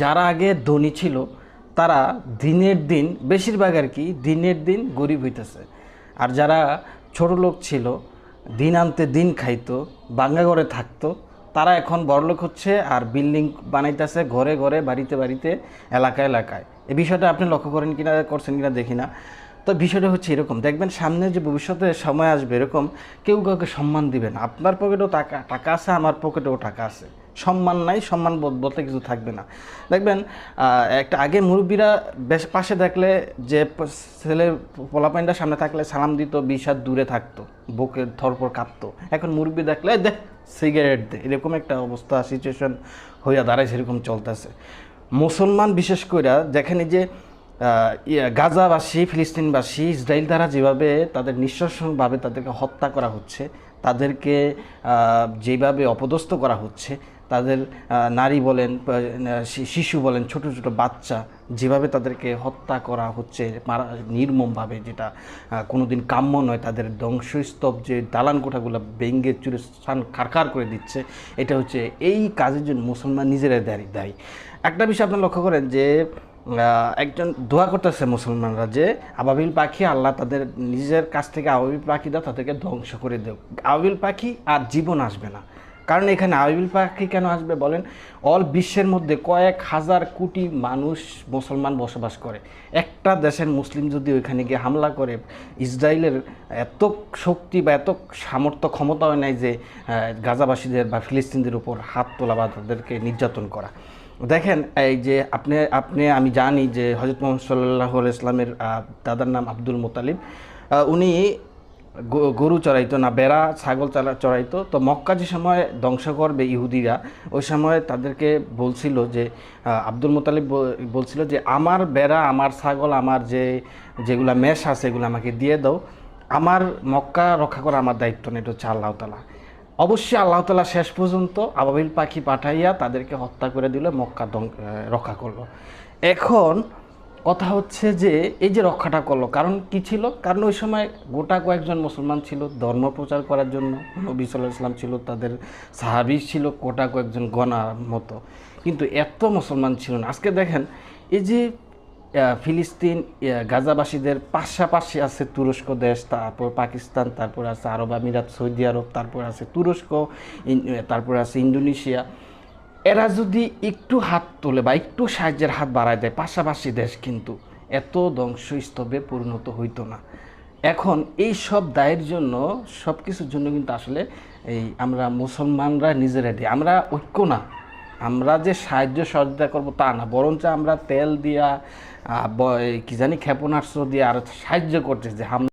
যারা আগে ধনী ছিল, তারা দিনের দিন, বেশিরভাগ আর কি, দিনের দিন গরিব হইতেছে। আর যারা ছোট লোক ছিল, দিন আনতে দিন খাইতো বাঙ্গা ঘরে থাকতো, তারা এখন বড়লোক হচ্ছে আর বিল্ডিং বানাইতেছে ঘরে ঘরে, বাড়িতে বাড়িতে, এলাকায় এলাকায়। এই বিষয়টা আপনি লক্ষ্য করেন কিনা, করছেন কিনা দেখি না। তো বিষয়টা হচ্ছে এরকম, দেখবেন সামনে যে ভবিষ্যতে সময় আসবে এরকম, কেউ কাউকে সম্মান দিবে না। আপনার পকেটেও টাকা টাকা আছে, আমার পকেটেও টাকা আছে। সম্মান নাই, সম্মান বলতে কিছু থাকবে না। দেখবেন একটা আগে মুরব্বীরা বেশ পাশে দেখলে যে ছেলের পোলাপাইনটা সামনে থাকলে সালাম দিত হাত দূরে থাকতো বুকে থরপর কাঁপতো। এখন মুরব্বী দেখলে "এই দেখ, সিগারেট দে। এরকম একটা অবস্থা সিচুয়েশন হইয়া দাঁড়ায়, সেরকম চলতেছে। মুসলমান বিশেষ করে যেখানে যে গাজাবাসী, ফিলিস্তিনবাসী ইসরায়েল দ্বারা যেভাবে তাদের নিঃশংসভাবে তাদেরকে হত্যা করা হচ্ছে, তাদেরকে যেভাবে অপদস্থ করা হচ্ছে তাদের নারী বলেন শিশু বলেন ছোট ছোট বাচ্চা যেভাবে তাদেরকে হত্যা করা হচ্ছে মারা নির্মমভাবে যেটা আহ, কোনোদিন কাম্য নয় তাদের ধ্বংসস্তব যে দালান কোঠাগুলো ভেঙ্গে চুরে স্থান কারকার করে দিচ্ছে এটা হচ্ছে এই কাজের জন্য মুসলমান নিজেরাই দায়ী দায়ী। একটা বিষয় আপনি লক্ষ্য করেন যে একজন দোয়া করতেছে মুসলমানরা যে আবাবিল পাখি আল্লাহ তাদের নিজের কাছ থেকে আবাবিল পাখি দাও তাদেরকে ধ্বংস করে দেও। আবাবিল পাখি আর জীবন আসবে না। কারণ এখানে আবাবিল পাখি কেন আসবে বলেন? অল বিশ্বের মধ্যে কয়েক হাজার কোটি মানুষ মুসলমান বসবাস করে। একটা দেশের মুসলিম যদি ওইখানে গিয়ে হামলা করে, ইসরায়েলের এত শক্তি বা এত সামর্থ্য ক্ষমতাও নাই যে গাজাবাসীদের বা ফিলিস্তিনদের উপর হাত তোলা বা তাদেরকে নির্যাতন করা। দেখেন, এই যে আপনি আপনি, আমি জানি যে হজরত মোহাম্মদ সাল্লাহ ইসলামের দাদার নাম আব্দুল মোতালিব। উনি গরু চড়াইতো না, বেড়া, ছাগল চালা, চড়াইতো। তো মক্কা যে সময় ধ্বংস করবে ইহুদিরা, ওই সময় তাদেরকে বলছিল যে আব্দুল মোতালিব বলছিল যে, আমার বেড়া, আমার ছাগল, আমার যে, যেগুলা মেষ আছে, এগুলো আমাকে দিয়ে দাও। আমার মক্কা রক্ষা করা আমার দায়িত্ব নেই এটা হচ্ছে আল্লাহ তালা অবশ্যই আল্লাহ তালা শেষ পর্যন্ত আবাবিল পাখি পাঠাইয়া তাদেরকে হত্যা করে দিল, মক্কা রক্ষা করল। এখন কথা হচ্ছে যে, এই যে রক্ষাটা করল, কারণ কি ছিল? কারণ ওই সময় গোটা কয়েকজন মুসলমান ছিল, ধর্ম প্রচার করার জন্য নবী সাল্লাহ ইসলাম ছিল, তাদের সাহাবি ছিল গোটা কয়েকজন গণার মতো। কিন্তু এত মুসলমান ছিল না। আজকে দেখেন, এই যে ফিলিস্তিন গাজাবাসীদের পাশাপাশি আছে তুরস্ক দেশ, তারপর পাকিস্তান, তারপর আছে আরব আমিরাত, সৌদি আরব, তারপর আছে তুরস্ক তারপর আছে ইন্দোনেশিয়া। এরা যদি একটু হাত তোলে বা একটু সাহায্যের হাত বাড়ায় দেয়, পাশাপাশি দেশ কিন্তু এত ধ্বংসস্তবে পরিণত হইতো না। এখন এই সব দায়ের জন্য, সব কিছুর জন্য কিন্তু আসলে এই আমরা মুসলমানরা নিজেরা দিই আমরা ঐক্য না। আমরা যে সাহায্য সহযোগিতা করব তা না, বরঞ্চ আমরা তেল দিয়া কি জানি ক্ষেপণাস্ত্র দিয়ে আর সাহায্য করতেছি যে